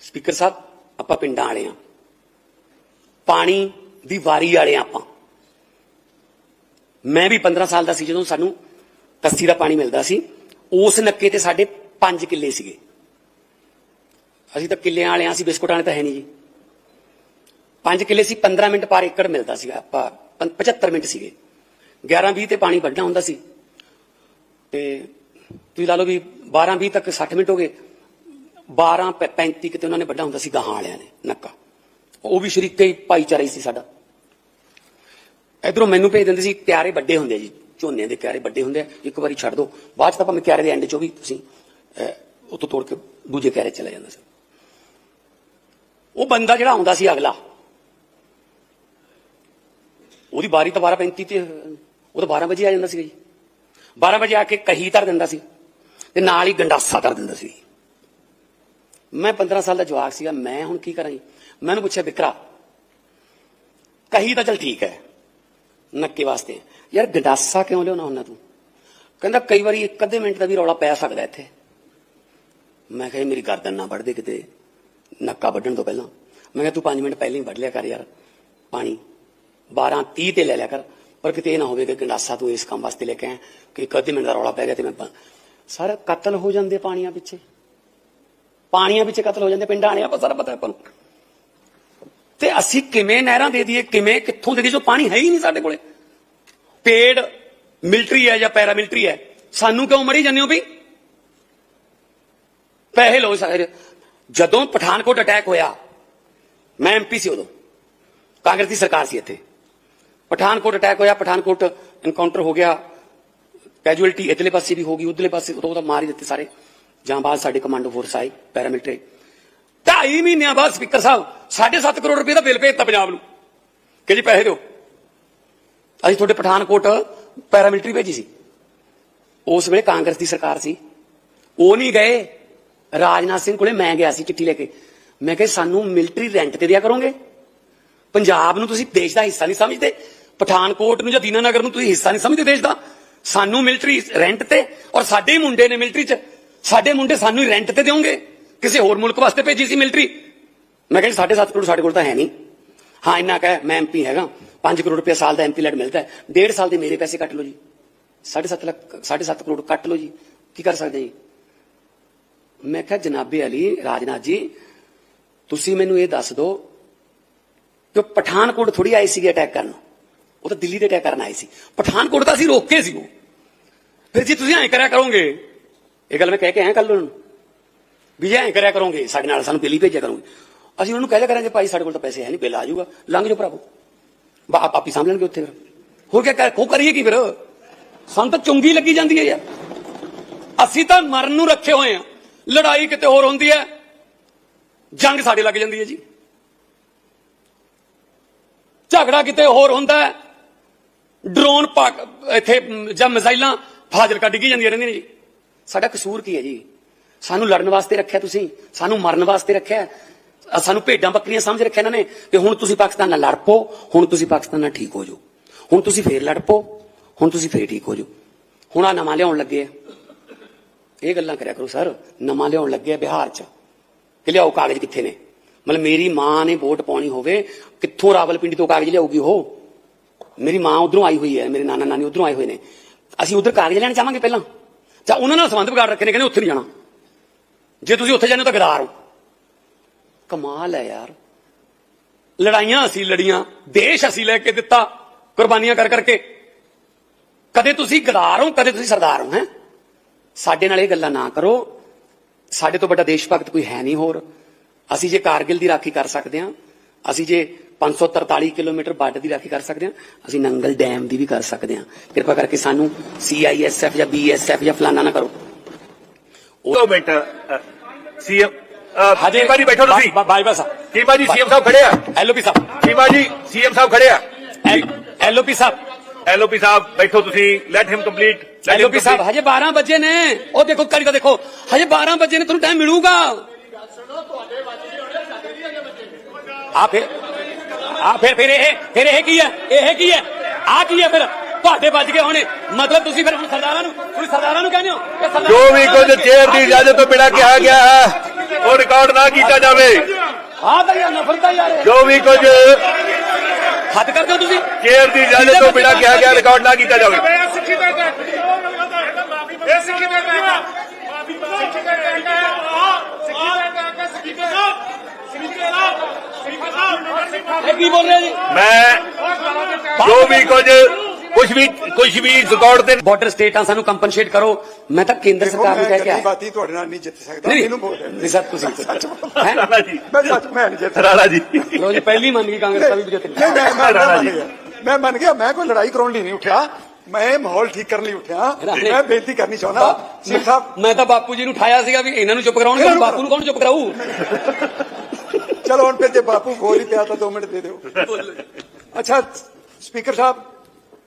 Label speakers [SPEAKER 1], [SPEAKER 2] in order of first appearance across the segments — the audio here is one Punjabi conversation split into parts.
[SPEAKER 1] ਸਪੀਕਰ ਸਾਹਿਬ, ਆਪਾਂ ਪਿੰਡਾਂ ਵਾਲੇ ਆ। ਪਾਣੀ ਦੀ ਵਾਰੀ ਵਾਲੇ ਆ ਆਪਾਂ। ਮੈਂ ਵੀ 15 ਸਾਲ ਦਾ ਸੀ ਜਦੋਂ ਸਾਨੂੰ ਕੱਸੀ ਦਾ ਪਾਣੀ ਮਿਲਦਾ ਸੀ। ਉਸ ਨੱਕੇ ਤੇ ਸਾਡੇ 5 ਕਿੱਲੇ ਸੀਗੇ। ਅਸੀਂ ਤਾਂ ਕਿੱਲਿਆਂ ਵਾਲੇ ਆ ਸੀ, ਬਿਸਕੁਟਾਂ ਵਾਲੇ ਤਾਂ ਹੈ ਨਹੀਂ ਜੀ। 5 ਕਿੱਲੇ ਸੀ 15 ਮਿੰਟ ਪਰ ਏਕੜ ਮਿਲਦਾ ਸੀਗਾ। ਆਪਾਂ ਪੰ- 75 ਮਿੰਟ ਸੀਗੇ। 11 20 ਤੇ ਪਾਣੀ ਵੱਢਣਾ ਹੁੰਦਾ ਸੀ। ਤੇ ਤੁਸੀਂ ਲਾ ਲਓ ਵੀ 12 20 ਤੱਕ 60 ਮਿੰਟ ਹੋ ਗਏ। 12 ਪ- 35 ਕਿਤੇ ਉਹਨਾਂ ਨੇ ਵੱਡਾ ਹੁੰਦਾ ਸੀ ਗਾਹਾਂ ਵਾਲਿਆਂ ਨੇ ਨੱਕਾ। ਉਹ ਵੀ ਸ਼ਰੀਕੇ ਹੀ ਭਾਈਚਾਰਾ ਹੀ ਸੀ ਸਾਡਾ। ਇਧਰੋਂ ਮੈਨੂੰ ਭੇਜ ਦਿੰਦੇ ਸੀ ਕਿਆਰੇ ਵੱਡੇ ਹੁੰਦੇ ਆ ਜੀ ਝੋਨੇ ਦੇ ਕਿਆਰੇ ਵੱਡੇ ਹੁੰਦੇ ਆ ਇੱਕ ਵਾਰੀ ਛੱਡ ਦਿਓ ਬਾਅਦ ਚ ਤਾਂ ਭਾਵੇਂ ਕਿਆਰੇ ਦੇ ਐਂਡ ਚੋਂ ਵੀ ਤੁਸੀਂ ਅਹ, ਉੱਥੋਂ ਤੋੜ ਕੇ ਦੂਜੇ ਕਿਆਰੇ ਚਲਾ ਜਾਂਦਾ ਸੀ। ਉਹ ਬੰਦਾ ਜਿਹੜਾ ਆਉਂਦਾ ਸੀ ਅਗਲਾ ਉਹਦੀ ਬਾਰੀ ਤਾਂ 12:35 ਤੇ ਉਹ ਤਾਂ 12 ਵਜੇ ਆ ਜਾਂਦਾ ਸੀ ਜੀ। 12 ਵਜੇ ਆ ਕੇ ਕਹੀ ਧਰ ਦਿੰਦਾ ਸੀ ਤੇ ਨਾਲ ਹੀ ਗੰਡਾਸਾ ਧਰ ਦਿੰਦਾ ਸੀ। ਮੈਂ 15 ਸਾਲ ਦਾ ਜਵਾਕ ਸੀਗਾ ਮੈਂ ਹੁਣ ਕੀ ਕਰਾਂ ਜੀ? ਮੈਂ ਉਹਨੂੰ ਪੁੱਛਿਆ ਵਿਕਰਾ ਕਹੀ ਤਾਂ ਚਲ ਠੀਕ ਹੈ ਨੱਕੇ ਵਾਸਤੇ। ਯਾਰ ਗੰਡਾਸਾ ਕਿਉਂ ਲਿਆਉਣਾ ਹੁੰਦਾ ਤੂੰ? ਕਹਿੰਦਾ ਕਈ ਵਾਰੀ ਇੱਕ ਅੱਧੇ ਮਿੰਟ ਦਾ ਵੀ ਰੌਲਾ ਪੈ ਸਕਦਾ ਇੱਥੇ। ਮੈਂ ਕਿਹਾ ਜੀ, ਮੇਰੀ ਗਰਦਨ ਨਾ ਵੱਢ ਦੇ ਕਿਤੇ ਨੱਕਾ ਵੱਢਣ ਤੋਂ ਪਹਿਲਾਂ। ਮੈਂ ਕਿਹਾ ਤੂੰ 5 ਮਿੰਟ ਪਹਿਲਾਂ ਹੀ ਵੱਢ ਲਿਆ ਕਰ ਯਾਰ ਪਾਣੀ। 12 30 ਤੇ ਲੈ ਲਿਆ ਕਰ ਪਰ ਕਿਤੇ ਇਹ ਨਾ ਹੋਵੇ ਕਿ ਗੰਡਾਸਾ ਤੂੰ ਇਸ ਕੰਮ ਵਾਸਤੇ ਲੈ ਕੇ ਆਇਆ ਕਿ ਇੱਕ ਅੱਧੇ ਮਿੰਟ ਦਾ ਰੌਲਾ ਪੈ ਗਿਆ ਤੇ ਮੈਂ ਪ- ਸਾਰਾ ਕਤਲ ਹੋ ਜਾਂਦੇ ਪਾਣੀਆਂ ਪਿੱਛੇ। ਪਾਣੀਆਂ ਵਿੱਚ ਕਤਲ ਹੋ ਜਾਂਦੇ, ਪਿੰਡਾਂ ਵਾਲਿਆਂ ਆਪਾਂ ਸਾਰਾ ਪਤਾ ਆਪਾਂ ਨੂੰ। ਤੇ ਅਸੀਂ ਕਿਵੇਂ ਨਹਿਰਾਂ ਦੇ ਦਈਏ, ਕਿਵੇਂ, ਕਿੱਥੋਂ ਦੇ ਦਈਏ, ਜੋ ਪਾਣੀ ਹੈ ਹੀ ਨਹੀਂ ਸਾਡੇ ਕੋਲੇ। ਪੇੜ, ਮਿਲਟਰੀ ਹੈ ਜਾਂ ਪੈਰਾ ਮਿਲਟਰੀ ਹੈ, ਸਾਨੂੰ ਕਿਉਂ ਮਰੀ ਜਾਂਦੇ ਹੋ ਵੀ? ਪੈਸੇ ਲੋ ਸਾਰੇ। ਜਦੋਂ ਪਠਾਨਕੋਟ ਅਟੈਕ ਹੋਇਆ, ਮੈਂ ਐਮਪੀ ਸੀ ਉਦੋਂ, ਕਾਂਗਰਸ ਦੀ ਸਰਕਾਰ ਸੀ ਇੱਥੇ। ਪਠਾਨਕੋਟ ਅਟੈਕ ਹੋਇਆ, ਪਠਾਨਕੋਟ ਐਨਕਾਊਂਟਰ ਹੋ ਗਿਆ ਕੈਜੂਅਲਟੀ ਇਧਰਲੇ ਪਾਸੇ ਵੀ ਹੋ ਗਈ, ਉਧਰਲੇ ਪਾਸੇ ਉਦੋਂ ਤਾਂ ਮਾਰ ਹੀ ਦਿੱਤੇ ਸਾਰੇ। ਜਾਂ ਬਾਅਦ ਸਾਡੇ ਕਮਾਂਡੋ ਫੋਰਸ ਆਈ ਪੈਰਾਮਿਲਟਰੀ ਢਾਈ ਮਹੀਨਿਆਂ ਬਾਅਦ ਸਪੀਕਰ ਸਾਹਿਬ 7.5 ਕਰੋੜ ਰੁਪਏ ਦਾ ਬਿੱਲ ਭੇਜਤਾ ਪੰਜਾਬ ਨੂੰ। ਕਿ ਜੀ ਪੈਸੇ ਦਿਓ। ਅਸੀਂ ਤੁਹਾਡੇ ਪਠਾਨਕੋਟ ਪੈਰਾਮਿਲਟਰੀ ਭੇਜੀ ਸੀ। ਉਸ ਵੇਲੇ ਕਾਂਗਰਸ ਦੀ ਸਰਕਾਰ ਸੀ। ਉਹ ਨਹੀਂ ਗਏ। ਰਾਜਨਾਥ ਸਿੰਘ ਕੋਲੇ ਮੈਂ ਗਿਆ ਸੀ ਚਿੱਠੀ ਲੈ ਕੇ। ਮੈਂ ਕਿਹਾ, ਸਾਨੂੰ ਮਿਲਟਰੀ ਰੈਂਟ ਤੇ ਦਿਆ ਕਰੋਗੇ? ਪੰਜਾਬ ਨੂੰ ਤੁਸੀਂ ਦੇਸ਼ ਦਾ ਹਿੱਸਾ ਨਹੀਂ ਸਮਝਦੇ। ਪਠਾਨਕੋਟ ਨੂੰ ਜਾਂ ਦੀਨਾਨਗਰ ਨੂੰ ਤੁਸੀਂ ਹਿੱਸਾ ਨਹੀਂ ਸਮਝਦੇ ਦੇਸ਼ ਦਾ। ਸਾਨੂੰ ਮਿਲਟਰੀ ਰੈਂਟ ਤੇ ਔਰ ਸਾਡੇ ਹੀ ਮੁੰਡੇ ਨੇ ਮਿਲਟਰੀ 'ਚ ਸਾਡੇ ਮੁੰਡੇ ਸਾਨੂੰ ਹੀ ਰੈਂਟ ਤੇ ਦਿਓਗੇ? ਕਿਸੇ ਹੋਰ ਮੁਲਕ ਵਾਸਤੇ ਭੇਜੀ ਸੀ ਮਿਲਟਰੀ ਮੈਂ ਕਿਹਾ 7.5 ਕਰੋੜ ਸਾਡੇ ਕੋਲ ਤਾਂ ਹੈ ਨਹੀਂ। ਹਾਂ, ਇੰਨਾ ਕਹਿ ਮੈਂ ਐਮਪੀ ਹੈਗਾ। 5 ਕਰੋੜ ਰੁਪਏ ਸਾਲ ਦਾ ਐਮਪੀ ਲੈਟ ਮਿਲਦਾ ਹੈ। ਡੇਢ ਸਾਲ ਦੇ ਮੇਰੇ ਪੈਸੇ ਕੱਟ ਲਓ ਜੀ। 7.5 ਲੱਖ 7.5 ਕਰੋੜ ਕੱਟ ਲਓ ਜੀ। ਕੀ ਕਰ ਸਕਦੇ ਜੀ? ਮੈਂ ਕਿਹਾ, ਜਨਾਬੇ ਅਲੀ, ਰਾਜਨਾਥ ਜੀ, ਤੁਸੀਂ ਮੈਨੂੰ ਇਹ ਦੱਸ ਦਿਓ ਕਿ ਪਠਾਨਕੋਟ ਥੋੜੀ ਆਏ ਸੀਗੇ ਅਟੈਕ ਕਰਨ। ਉਹ ਤਾਂ ਦਿੱਲੀ ਤੇ ਅਟੈਕ ਕਰਨ ਆਏ ਸੀ। ਪਠਾਨਕੋਟ ਤਾਂ ਅਸੀਂ ਰੋਕੇ ਸੀ ਉਹ। ਫਿਰ ਜੀ ਤੁਸੀਂ ਐਂ ਕਰਿਆ ਕਰੋਗੇ ਇਹ ਗੱਲ ਮੈਂ ਕਹਿ ਕੇ ਆਇਆ ਕੱਲ ਨੂੰ। ਵੀ ਜੇ ਐਂ ਕਰਿਆ ਕਰੋਗੇ, ਸਾਡੇ ਨਾਲ ਸਾਨੂੰ ਬਿੱਲ ਹੀ ਭੇਜਿਆ ਕਰੋਗੇ। ਅਸੀਂ ਉਹਨਾਂ ਨੂੰ ਕਹਿ ਦਿਆ ਕਰਾਂਗੇ, ਭਾਈ, ਸਾਡੇ ਕੋਲ ਤਾਂ ਪੈਸੇ ਹੈ ਨਹੀਂ, ਬਿੱਲ ਆ ਜਾਊਗਾ। ਲੰਘ ਜਾਓ ਭਰਾਵੋ। ਬਾ, ਆਪ ਆਪੀ ਸਾਂਭ ਲੈਣਗੇ ਉੱਥੇ ਫਿਰ। ਹੋਰ ਕੀ ਕਰ- ਉਹ ਕਰੀਏ ਕੀ ਫਿਰ? ਸਾਨੂੰ ਤਾਂ ਚੁੰਗੀ ਲੱਗੀ ਜਾਂਦੀ ਹੈ ਯਾਰ। ਅਸੀਂ ਤਾਂ ਮਰਨ ਨੂੰ ਰੱਖੇ ਹੋਏ ਆ ਲੜਾਈ ਕਿਤੇ ਹੋਰ ਹੁੰਦੀ ਹੈ। ਜੰਗ ਸਾਡੇ ਲੱਗ ਜਾਂਦੀ ਹੈ ਜੀ। ਝਗੜਾ ਕਿਤੇ ਹੋਰ ਹੁੰਦਾ ਹੈ। ਡਰੋਨ ਪਾਕ, ਇੱਥੇ, ਜਾਂ ਮਿਜ਼ਾਈਲਾਂ ਫਾਜ਼ਿਲਕਾ ਡਿੱਗੀ ਜਾਂਦੀਆਂ ਰਹਿੰਦੀਆਂ ਨੇ ਜੀ। ਸਾਡਾ ਕਸੂਰ ਕੀ ਹੈ ਜੀ? ਸਾਨੂੰ ਲੜਨ ਵਾਸਤੇ ਰੱਖਿਆ ਤੁਸੀਂ, ਸਾਨੂੰ ਮਰਨ ਵਾਸਤੇ ਰੱਖਿਆ। ਸਾਨੂੰ ਭੇਡਾਂ ਬੱਕਰੀਆਂ ਸਮਝ ਰੱਖਿਆ ਇਹਨਾਂ ਨੇ ਕਿ ਹੁਣ ਤੁਸੀਂ ਪਾਕਿਸਤਾਨ ਨਾਲ ਲੜ ਪੋ ਹੁਣ ਤੁਸੀਂ ਪਾਕਿਸਤਾਨ ਨਾਲ ਠੀਕ ਹੋ ਜਾਓ। ਹੁਣ ਤੁਸੀਂ ਫੇਰ ਲੜ ਪੋ ਹੁਣ ਤੁਸੀਂ ਫੇਰ ਠੀਕ ਹੋ ਜਾਓ। ਹੁਣ ਆ ਨਵਾਂ ਲਿਆਉਣ ਲੱਗੇ ਆ। ਇਹ ਗੱਲਾਂ ਕਰਿਆ ਕਰੋ ਸਰ, ਨਵਾਂ ਲਿਆਉਣ ਲੱਗੇ ਆ ਬਿਹਾਰ 'ਚ। ਕਿ ਲਿਆਓ ਕਾਗਜ਼ ਕਿੱਥੇ ਨੇ? ਮਤਲਬ ਮੇਰੀ ਮਾਂ ਨੇ ਵੋਟ ਪਾਉਣੀ ਹੋਵੇ, ਕਿੱਥੋਂ ਰਾਵਲਪਿੰਡੀ ਤੋਂ ਕਾਗਜ਼ ਲਿਆਊਗੀ ਉਹ? ਮੇਰੀ ਮਾਂ ਉਧਰੋਂ ਆਈ ਹੋਈ ਹੈ, ਮੇਰੇ ਨਾਨਾ ਨਾਨੀ ਉਧਰੋਂ ਆਏ ਹੋਏ ਨੇ। ਅਸੀਂ ਉਧਰ ਕਾਗਜ਼ ਲੈਣ ਜਾਵਾਂਗੇ ਪਹਿਲਾਂ? ਜਾਂ ਉਹਨਾਂ ਨਾਲ ਸੰਬੰਧ ਵਿਗਾੜ ਰੱਖੇ ਨੇ, ਕਹਿੰਦੇ ਉੱਥੇ ਨਹੀਂ ਜਾਣਾ। ਜੇ ਤੁਸੀਂ ਉੱਥੇ ਜਾਂਦੇ ਹੋ ਤਾਂ ਗਦਾਰ ਹੋ। ਕਮਾਲ ਹੈ ਯਾਰ। ਲੜਾਈਆਂ ਅਸੀਂ ਲੜੀਆਂ, ਦੇਸ਼ ਅਸੀਂ ਲੈ ਕੇ ਦਿੱਤਾ, ਕੁਰਬਾਨੀਆਂ ਕਰ ਕਰਕੇ। ਕਦੇ ਤੁਸੀਂ ਗਦਾਰ ਹੋ, ਕਦੇ ਤੁਸੀਂ ਸਰਦਾਰ ਹੋ, ਹੈ? ਸਾਡੇ ਨਾਲ ਇਹ ਗੱਲਾਂ ਨਾ ਕਰੋ। ਸਾਡੇ ਤੋਂ ਵੱਡਾ ਦੇਸ਼ ਭਗਤ ਕੋਈ ਹੈ ਨਹੀਂ ਹੋਰ। ਅਸੀਂ ਜੇ ਕਾਰਗਿਲ ਦੀ ਰਾਖੀ ਕਰ ਸਕਦੇ ਹਾਂ ਅਸੀਂ ਜੇ 543 ਕਿਲੋਮੀਟਰ ਬਾਰਡਰ ਦੀ ਰਾਖੀ ਕਰ ਸਕਦੇ ਹਾਂ ਅਸੀਂ ਨੰਗਲ ਡੈਮ ਦੀ ਵੀ ਕਰ ਸਕਦੇ ਹਾਂ। ਕਿਰਪਾ ਕਰਕੇ ਸਾਨੂੰ ਸੀਆਈਐਸਐਫ ਜਾਂ ਬੀਐਸਐਫ ਜਾਂ ਫਲਾਨਾ ਨਾ ਕਰੋ।
[SPEAKER 2] ਦੋ ਮਿੰਟ ਸੀਐਮ ਚੀਮਾ ਜੀ ਬੈਠੋ ਤੁਸੀਂ?
[SPEAKER 1] ਬਾਈ ਬਸ।
[SPEAKER 2] ਚੀਮਾ ਜੀ ਸੀਐਮ ਸਾਹਿਬ ਖੜੇ ਆ?
[SPEAKER 1] ਐਲਓਪੀ ਸਾਹਿਬ।
[SPEAKER 2] ਚੀਮਾ ਜੀ ਸੀਐਮ ਸਾਹਿਬ ਖੜੇ ਆ?
[SPEAKER 1] ਐਲਓਪੀ ਸਾਹਿਬ।
[SPEAKER 2] ਐਲਓਪੀ ਸਾਹਿਬ ਬੈਠੋ ਤੁਸੀਂ। ਲੈਟ ਹਿਮ ਕੰਪਲੀਟ
[SPEAKER 1] ਐਲਓਪੀ ਸਾਹਿਬ ਹਜੇ 12 ਵਜੇ ਨੇ। ਉਹ ਦੇਖੋ ਕਰੀ ਤਾਂ ਦੇਖੋ। ਹਜੇ 12 ਵਜੇ ਨੇ ਤੁਹਾਨੂੰ ਟਾਈਮ ਮਿਲੂਗਾ। ਆ ਫਿਰ ਆ ਫਿਰ ਫਿਰ ਇਹ ਫਿਰ ਇਹ ਕੀ ਹੈ? ਇਹ ਕੀ ਹੈ? ਆ ਕੀ ਹੈ ਫਿਰ? ਤੁਹਾਡੇ ਵੱਜ ਗਏ ਹੋਣੇ। ਮਤਲਬ ਤੁਸੀਂ ਫਿਰ ਹੁਣ ਸਰਦਾਰਾਂ ਨੂੰ ਤੁਸੀਂ ਸਰਦਾਰਾਂ ਨੂੰ ਕਹਿੰਦੇ ਹੋ
[SPEAKER 2] ਜੋ ਵੀ ਕੁਝ ਚੇਅਰ ਦੀ ਇਜਾਜ਼ਤ ਤੋਂ ਬਿਨਾਂ ਕਿਹਾ ਗਿਆ ਹੈ ਉਹ ਰਿਕਾਰਡ ਨਾ ਕੀਤਾ ਜਾਵੇ।
[SPEAKER 1] ਹਾਂ ਤਾਂ ਯਾਰ ਨਫ਼ਰਤ ਆ ਯਾਰ।
[SPEAKER 2] ਜੋ ਵੀ ਕੁਝ
[SPEAKER 1] ਹੱਦ ਕਰਦੇ ਹੋ ਤੁਸੀਂ?
[SPEAKER 2] ਚੇਅਰ ਦੀ ਇਜਾਜ਼ਤ ਤੋਂ ਬਿਨਾਂ ਕਿਹਾ ਗਿਆ ਰਿਕਾਰਡ ਨਾ ਕੀਤਾ ਜਾਵੇ।
[SPEAKER 3] ਇਹ ਸਿੱਖੀ ਦਾ ਟੈਕ ਇਹ ਸਿੱਖੀ ਦਾ
[SPEAKER 1] ਕੀ ਬੋਲ ਰਹੇ ਜੀ?
[SPEAKER 2] ਮੈਂ ਜੋ ਵੀ ਕੁਝ ਕੁਝ ਵੀ ਕੁਝ ਵੀ ਰਿਕਾਰਡ ਤੇ
[SPEAKER 1] ਬਾਰਡਰ ਸਟੇਟਾਂ ਸਾਨੂੰ ਕੰਪਨਸੇਟ ਕਰੋ। ਮੈਂ ਤਾਂ ਕੇਂਦਰ ਸਰਕਾਰ ਨੂੰ ਕਹਿ ਕੇ ਆਇਆ।
[SPEAKER 4] ਬਾਤੀ ਤੁਹਾਡੇ ਨਾਲ ਨਹੀਂ ਜਿੱਤ ਸਕਦਾ ਮੈਨੂੰ ਬੋਲ
[SPEAKER 1] ਨਹੀਂ ਸਰ ਤੁਸੀਂ ਹੈਂ?
[SPEAKER 2] ਰਾਣਾ ਜੀ।
[SPEAKER 4] ਮੈਂ ਸੱਚ ਮੈਂ ਨਹੀਂ ਜਿੱਤ
[SPEAKER 2] ਰਾਣਾ ਜੀ।
[SPEAKER 1] ਲਓ ਜੀ ਪਹਿਲੀ ਮੰਨ ਗਈ ਕਾਂਗਰਸ ਦਾ ਵੀ ਜਿੱਤ
[SPEAKER 4] ਨਹੀਂ ਮੈਂ
[SPEAKER 2] ਰਾਣਾ
[SPEAKER 4] ਮੰਨ
[SPEAKER 2] ਜੀ।
[SPEAKER 4] ਗਿਆ ਮੈਂ ਮੰਨ ਗਿਆ ਮੈਂ ਕੋਈ ਲੜਾਈ ਕਰਾਉਣ ਲਈ ਨਹੀਂ ਉੱਠਿਆ। ਮੈਂ ਮਾਹੌਲ ਠੀਕ ਕਰਨ ਲਈ ਉੱਠਿਆ। ਮੈਂ ਬੇਨਤੀ ਕਰਨੀ ਚਾਹੁੰਦਾ ਸਿੰਘ ਸਾਹਿਬ
[SPEAKER 1] ਮੈਂ ਤਾਂ ਬਾਪੂ ਜੀ ਨੂੰ ਠਾਇਆ ਸੀਗਾ ਵੀ ਇਹਨਾਂ ਨੂੰ ਚੁੱਪ ਕਰਾਉਣਗੇ ਬਾਪੂ ਨੂੰ ਕੌਣ ਚੁੱਪ ਕਰਾਊ?
[SPEAKER 4] ਚਲੋ ਹੁਣ ਫਿਰ ਜੇ ਬਾਪੂ ਬੋਲ ਹੀ ਪਿਆ ਤਾਂ 2 ਮਿੰਟ ਦੇ ਦਿਓ। ਅੱਛਾ ਸਪੀਕਰ ਸਾਹਿਬ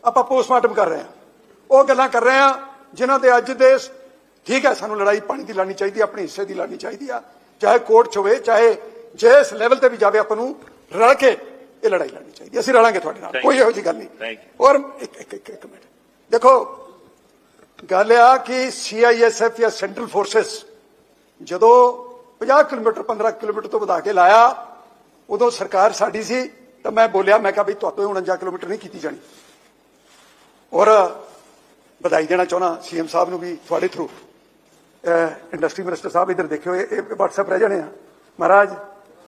[SPEAKER 4] ਆਪਾਂ ਪੋਸਟਮਾਰਟਮ ਕਰ ਰਹੇ ਹਾਂ। ਉਹ ਗੱਲਾਂ ਕਰ ਰਹੇ ਹਾਂ ਜਿਨ੍ਹਾਂ ਦੇ ਅੱਜ ਦੇ ਠੀਕ ਹੈ ਸਾਨੂੰ ਲੜਾਈ ਪਾਣੀ ਦੀ ਲੜਨੀ ਚਾਹੀਦੀ ਆਪਣੇ ਹਿੱਸੇ ਦੀ ਲੜਨੀ ਚਾਹੀਦੀ ਆ। ਚਾਹੇ ਕੋਰਟ 'ਚ ਹੋਵੇ ਚਾਹੇ ਜਿਸ ਲੈਵਲ ਤੇ ਵੀ ਜਾਵੇ ਆਪਾਂ ਨੂੰ ਰਲ ਕੇ ਇਹ ਲੜਾਈ ਲੜਨੀ ਚਾਹੀਦੀ। ਅਸੀਂ ਰਲਾਂਗੇ ਤੁਹਾਡੇ ਨਾਲ ਕੋਈ ਇਹੋ ਜਿਹੀ ਗੱਲ ਨਹੀਂ। ਔਰ ਇੱਕ ਇੱਕ ਇੱਕ ਇੱਕ ਮਿੰਟ। ਦੇਖੋ ਗੱਲ ਆ ਕਿ ਸੀਆਈਐਸਐਫ ਜਾਂ ਸੈਂਟਰਲ ਫੋਰਸਸ ਜਦੋਂ 50 ਕਿਲੋਮੀਟਰ 15 ਕਿਲੋਮੀਟਰ ਤੋਂ ਵਧਾ ਕੇ ਲਾਇਆ। ਉਦੋਂ ਸਰਕਾਰ ਸਾਡੀ ਸੀ, ਤਾਂ ਮੈਂ ਬੋਲਿਆ, ਮੈਂ ਕਿਹਾ ਵੀ ਤੁਹਾਤੋਂ 49 ਕਿਲੋਮੀਟਰ ਨਹੀਂ ਕੀਤੀ ਜਾਣੀ। ਔਰ ਵਧਾਈ ਦੇਣਾ ਚਾਹੁੰਦਾ, ਸੀਐਮ ਸਾਹਿਬ ਨੂੰ ਵੀ ਤੁਹਾਡੇ ਥਰੂ ਇੰਡਸਟਰੀ ਮਿਨਿਸਟਰ ਸਾਹਿਬ ਇੱਧਰ ਦੇਖਿਓ, ਇਹ ਇਹ WhatsApp ਰਹਿ ਜਾਣੇ ਆ। ਮਹਾਰਾਜ